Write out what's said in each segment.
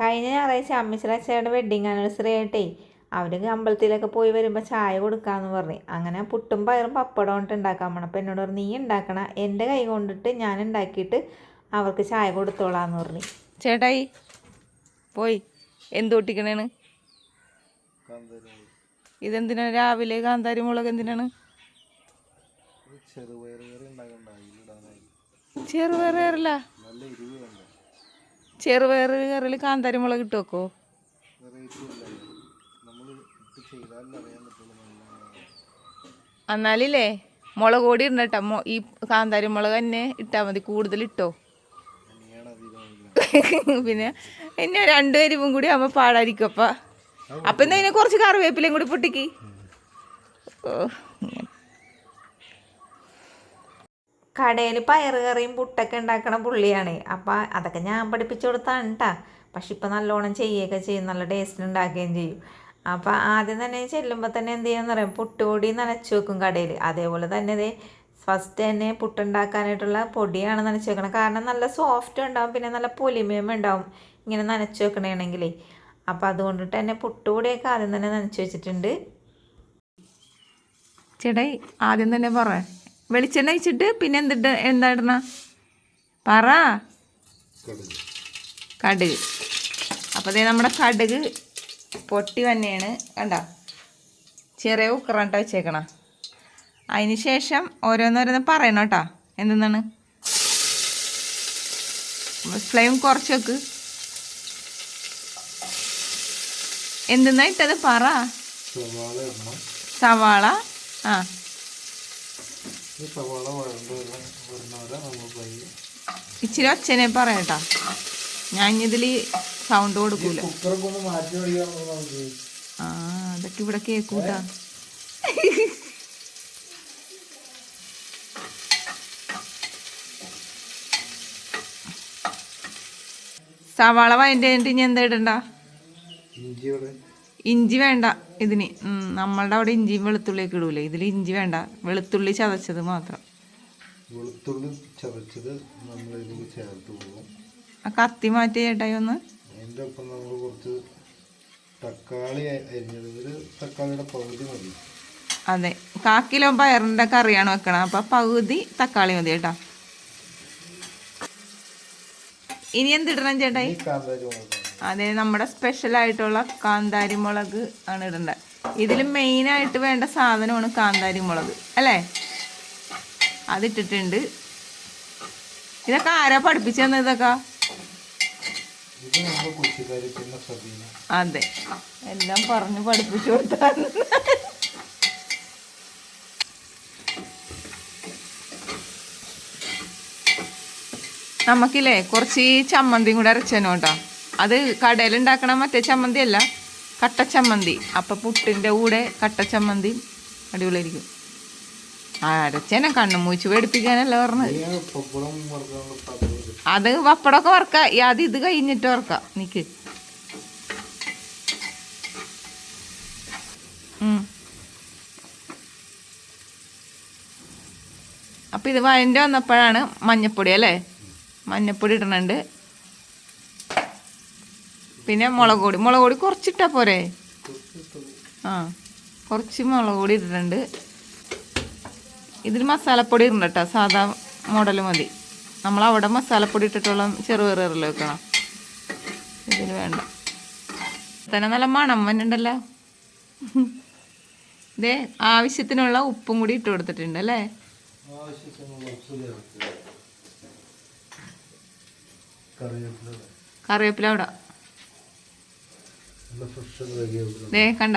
കഴിഞ്ഞ ഞായറാഴ്ച അമ്മിശ്ര അച്ഛയുടെ wedding anniversary ആയിട്ടേ അവർ അമ്പലത്തിലൊക്കെ പോയി വരുമ്പോൾ ചായ കൊടുക്കാമെന്ന് പറഞ്ഞു. അങ്ങനെ പുട്ടും പയറും പപ്പടം കൊണ്ട് ഉണ്ടാക്കാൻ പോണം. അപ്പോൾ എന്നോട് പറഞ്ഞു നീ ഉണ്ടാക്കണ എന്റെ കൈ കൊണ്ടിട്ട് ഞാൻ ഉണ്ടാക്കിയിട്ട് അവർക്ക് ചായ കൊടുത്തോളാന്ന് പറഞ്ഞു. ചേട്ടായി പോയി. എന്ത് ഒട്ടിക്കണേണ് ഇതെന്തിനാണ് രാവിലെ കാന്താരി മുളക് എന്തിനാണ്? ചെറുപയർ കയറില്ല ചെറുപയർ കയറിൽ കാന്താരി മുളക് ഇട്ട് വെക്കോ? എന്നാലില്ലേ മുളക് പൊടി ഇടണ്ട ഈ കാന്താരി മുളക് തന്നെ ഇട്ടാൽ മതി. കൂടുതൽ ഇട്ടോ. പിന്നെ എന്നെ രണ്ടുപേരും കൂടി ആകുമ്പോൾ പാടായിരിക്കും അപ്പ. അപ്പം എന്നാ ഇതിനെ കുറച്ച് കറിവേപ്പിലയും കൂടി പൊട്ടിക്ക്. ഓ ഇങ്ങനെ. കടയിൽ പയറുകറിയും പുട്ടൊക്കെ ഉണ്ടാക്കണ പുള്ളിയാണ്. അപ്പം അതൊക്കെ ഞാൻ പഠിപ്പിച്ചു കൊടുത്താണ് കേട്ടോ പക്ഷെ ഇപ്പം നല്ലോണം ചെയ്യുകയൊക്കെ ചെയ്യും. നല്ല ടേസ്റ്റ് ഉണ്ടാക്കുകയും ചെയ്യും. അപ്പം ആദ്യം തന്നെ ചെല്ലുമ്പോൾ തന്നെ എന്ത് ചെയ്യാന്ന് പറയാം പുട്ടുപൊടി നനച്ച് വെക്കും കടയിൽ അതേപോലെ തന്നെ ഇതേ ഫസ്റ്റ് തന്നെ പുട്ടുണ്ടാക്കാനായിട്ടുള്ള പൊടിയാണ് നനച്ച് വെക്കണം. കാരണം നല്ല സോഫ്റ്റ് ഉണ്ടാവും. പിന്നെ നല്ല പൊലിമയും ഉണ്ടാവും. ഇങ്ങനെ നനച്ച് വെക്കണമെങ്കിൽ അപ്പം അതുകൊണ്ടിട്ട് തന്നെ പുട്ടുപൊടിയൊക്കെ ആദ്യം തന്നെ നനച്ച് വെച്ചിട്ടുണ്ട്. ചേട്ടായി ആദ്യം തന്നെ പറ. വെളിച്ചെണ്ണ ഒഴിച്ചിട്ട് പിന്നെ എന്തിട്ട് എന്താ ഇടണ? പറ. കടുക്. അപ്പോൾ അതേ നമ്മുടെ കടുക് പൊട്ടി തന്നെയാണ് കണ്ട? ചെറിയ കുക്കറാട്ട വെച്ചേക്കണ. അതിന് ശേഷം ഓരോന്നോരോന്ന് പറയണം കേട്ടോ. എന്തെന്നാണ്? ഫ്ലെയിം കുറച്ച് വെക്ക്. എന്തെന്നാ ഇട്ടത്? പറ. സവാള. ആ. ഈ സവാള വഴണ്ട് വരുന്നവരെ നമ്മൾ പയ്യെ ഇച്ചിരി അച്ഛനെ പറയട്ടാ. ഞാൻ ഇതിൽ സൗണ്ട് കൊടുക്കൂല. കുക്കറൊക്കെ ഒന്ന് മാറ്റി നമുക്ക് ആ അതൊക്കെ ഇവിടെ കേക്കൂട്ടാ. സവാള വഴന്റെ കഴിഞ്ഞിട്ട് ഇനി എന്താ ഇടണ്ട? ഇഞ്ചി വേണ്ട. ഇതിന് നമ്മളുടെ അവിടെ ഇഞ്ചിയും വെളുത്തുള്ളിയൊക്കെ ഇടൂലേ? ഇതിൽ ഇഞ്ചി വേണ്ട. വെളുത്തുള്ളി ചതച്ചത് മാത്രം. വെളുത്തുള്ളി ചതച്ചത് നമ്മൾ ഇതിൽ ചേർത്ത് പോകും ആ കത്തി മാറ്റി ചേട്ടായി ഒന്ന്. അതിന്റെ ഒപ്പം നമ്മൾ കുറച്ച് തക്കാളി അരിഞ്ഞത് തക്കാളിയുടെ പകുതി മതി. അതെ. കാ കിലോ പയറിന്റെ കറിയാണ് വെക്കണം. അപ്പം പകുതി തക്കാളി മതി കേട്ടോ ഇനി എന്തിടണം ചേട്ടായി കാന്താരി മുളകാണ് അതെ നമ്മുടെ സ്പെഷ്യൽ ആയിട്ടുള്ള കാന്താരി മുളക് ആണ് ഇടേണ്ടത് ഇതിൽ മെയിനായിട്ട് വേണ്ട സാധനമാണ് കാന്താരി മുളക് അല്ലേ? അതിട്ടിട്ടുണ്ട്. ഇതൊക്കെ ആരാ പഠിപ്പിച്ചു തന്നെ ഇതൊക്കെ? അതെ. എല്ലാം പറഞ്ഞു പഠിപ്പിച്ചു കൊടുത്താണ്. നമുക്കില്ലേ കുറച്ച് ചമ്മന്തിയും കൂടെ അരച്ചേനോ കേട്ടോ അത് കടയിൽ ഉണ്ടാക്കണ മറ്റേ ചമ്മന്തി അല്ല കട്ട ചമ്മന്തി അപ്പം പുട്ടിന്റെ കൂടെ കട്ട ചമ്മന്തി അടിപൊളിയായിരിക്കും അരച്ചേനെ കണ്ണും മൂച്ച് പേടിപ്പിക്കാനല്ല പറഞ്ഞത്. അത് പപ്പടമൊക്കെ വറക്കാം. അത് ഇത് കഴിഞ്ഞിട്ട് വറക്കാം. നിക്ക്. അപ്പം ഇത് വഴന്റെ വന്നപ്പോഴാണ് മഞ്ഞപ്പൊടി അല്ലേ? മഞ്ഞപ്പൊടി ഇടണുണ്ട്. പിന്നെ മുളക് പൊടി. മുളക് പൊടി കുറച്ചിട്ടാ പോരെ? ആ കുറച്ച് മുളക് പൊടി ഇട്ടിട്ടുണ്ട്. ഇതിൽ മസാലപ്പൊടി ഇടണ്ട കേട്ടോ സാധാ മോഡൽ മതി. നമ്മൾ അവിടെ മസാലപ്പൊടി ഇട്ടിട്ടുള്ള ചെറുപയറിൽ വെക്കണം. ഇതിൽ വേണ്ട. തന്നെ നല്ല മണം വന്നിട്ടുണ്ടല്ലോ. ഇതേ ആവശ്യത്തിനുള്ള ഉപ്പും കൂടി ഇട്ട് കൊടുത്തിട്ടുണ്ട് അല്ലേ? കറിവേപ്പില അവിടെ. ദേ കണ്ട.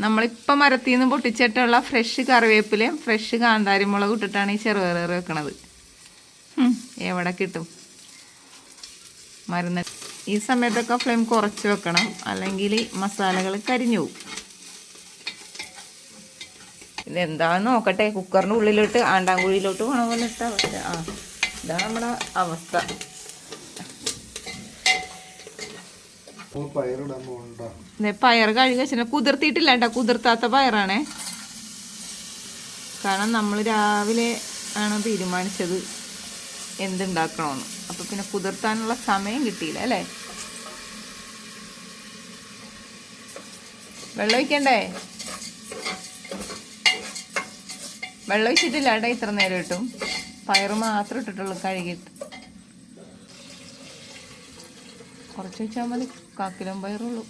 നമ്മളിപ്പം മരത്തിൽ നിന്ന് പൊട്ടിച്ചിട്ടുള്ള ഫ്രഷ് കറിവേപ്പിലയും ഫ്രഷ് കാന്താരി മുളക് ഇട്ടിട്ടാണ് ഈ ചെറുകറി വെക്കണത്. എവിടെ കിട്ടും? മരുന്ന്. ഈ സമയത്തൊക്കെ ഫ്ലെയിം കുറച്ച് വെക്കണം. അല്ലെങ്കിൽ മസാലകൾ കരിഞ്ഞു പോകും ഇതെന്താന്ന് നോക്കട്ടെ. കുക്കറിന്റെ ഉള്ളിലോട്ട് ആണ്ടാങ്കുഴിയിലോട്ട് പോണ പോലെ ഇട്ട അവസ്ഥ. ആ ഇതാണ് നമ്മുടെ അവസ്ഥ. പയർ കഴുകി വെച്ചാൽ കുതിർത്തിയിട്ടില്ല കേട്ടോ. കുതിർത്താത്ത പയറാണേ. കാരണം നമ്മൾ രാവിലെ ആണ് തീരുമാനിച്ചത് എന്തുണ്ടാക്കണമെന്ന് അപ്പോൾ പിന്നെ കുതിർത്താനുള്ള സമയം കിട്ടിയില്ല അല്ലേ? വെള്ളം ഒഴിക്കണ്ടേ? വെള്ളം ഒഴിച്ചിട്ടില്ല കേട്ടോ ഇത്ര നേരം ഇട്ടും. പയർ മാത്രം ഇട്ടിട്ടുള്ളൂ കഴുകിയിട്ട്. കുറച്ച് വെച്ചാൽ മതി. കാക്കിലും പയറുള്ളൂ.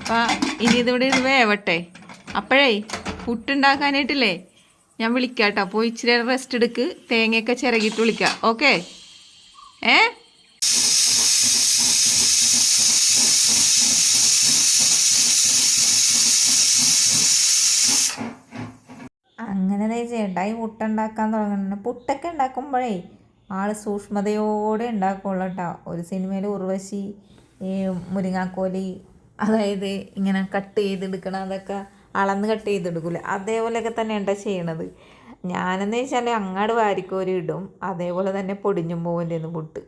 അപ്പം ഇനി ഇതിവിടെ ഇത് വേവട്ടെ. അപ്പോഴേ പുട്ടുണ്ടാക്കാനായിട്ടില്ലേ? ഞാൻ വിളിക്കാം കേട്ടോ അപ്പോൾ ഇച്ചിരി റെസ്റ്റ് എടുക്ക്. തേങ്ങയൊക്കെ ചിരകിയിട്ട് വിളിക്കാം. ഓക്കെ ഏ അങ്ങനെ ദേ പുട്ട പുട്ടുണ്ടാക്കാൻ തുടങ്ങുന്നുണ്ട്. പുട്ടൊക്കെ ഉണ്ടാക്കുമ്പോഴേ ആൾ സൂക്ഷ്മതയോടെ ഉണ്ടാക്കുള്ളൂ കേട്ടോ ഒരു സിനിമയിൽ ഉർവശി ഈ മുരിങ്ങാക്കോലി അതായത് ഇങ്ങനെ കട്ട് ചെയ്തെടുക്കണം അതൊക്കെ അളന്ന് കട്ട് ചെയ്തെടുക്കില്ല അതേപോലെയൊക്കെ തന്നെ എന്താ ചെയ്യണത്. ഞാനെന്ന് വെച്ചാൽ അങ്ങാട് വാരിക്കോരി ഇടും അതേപോലെ തന്നെ പൊടിഞ്ഞും പോകും പുട്ട്.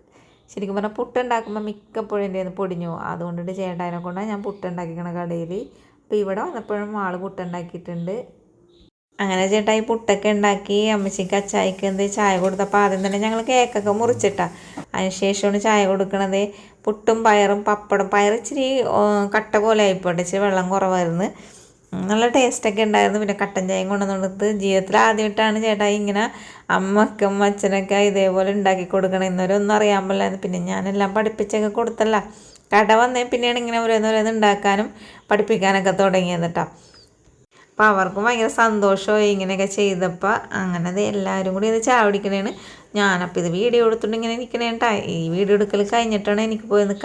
ശരിക്കും പറഞ്ഞാൽ പുട്ടുണ്ടാക്കുമ്പോൾ മിക്കപ്പോഴും എന്റെ പൊടിഞ്ഞു പോകും അതുകൊണ്ടിട്ട് ചേട്ടായിനെ കൊണ്ടാണ് ഞാൻ പുട്ടുണ്ടാക്കിക്കണ കടയിൽ അപ്പോൾ ഇവിടെ വന്നപ്പോഴും ആൾ പുട്ടുണ്ടാക്കിയിട്ടുണ്ട്. അങ്ങനെ ചേട്ടാ ഈ പുട്ടൊക്കെ ഉണ്ടാക്കി അമ്മച്ചിക്ക് അച്ചായിക്ക് എന്ത് ചായ കൊടുത്തപ്പോൾ ആദ്യം തന്നെ ഞങ്ങൾ കേക്കൊക്കെ മുറിച്ചിട്ടാ. അതിനുശേഷമാണ് ചായ കൊടുക്കണത്. പുട്ടും പയറും പപ്പടം പയർ ഇച്ചിരി കട്ട പോലെ ആയിപ്പോട്ടെ. ഇച്ചിരി വെള്ളം കുറവായിരുന്നു. നല്ല ടേസ്റ്റൊക്കെ ഉണ്ടായിരുന്നു. പിന്നെ കട്ടൻ ചായയും കൊണ്ടുവന്നിട്ട് ജീവിതത്തിൽ ആദ്യമായിട്ടാണ് ചേട്ടായി ഇങ്ങനെ അമ്മക്കും അച്ഛനൊക്കെ ഇതേപോലെ ഉണ്ടാക്കി കൊടുക്കണം ഇന്നൊരൊന്നും അറിയാൻ പാടില്ലായിരുന്നു. പിന്നെ ഞാനെല്ലാം പഠിപ്പിച്ചൊക്കെ കൊടുത്തല്ല. കട വന്നേ പിന്നെയാണ് ഇങ്ങനെ ഓരോന്നോരോന്ന് ഉണ്ടാക്കാനും പഠിപ്പിക്കാനൊക്കെ തുടങ്ങിയത് കേട്ടോ അപ്പോൾ അവർക്കും ഭയങ്കര സന്തോഷമായി ഇങ്ങനെയൊക്കെ ചെയ്തപ്പോൾ അങ്ങനെ അത് എല്ലാവരും കൂടി ഇത് ചാവടിക്കണേണ്. ഞാനപ്പോൾ ഇത് വീഡിയോ എടുത്തുകൊണ്ട് ഇങ്ങനെ നിൽക്കണേട്ടാ ഈ വീഡിയോ എടുക്കൽ കഴിഞ്ഞിട്ടാണ് എനിക്ക് പോയി ഒന്ന്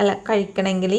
അല്ല കഴിക്കണമെങ്കിൽ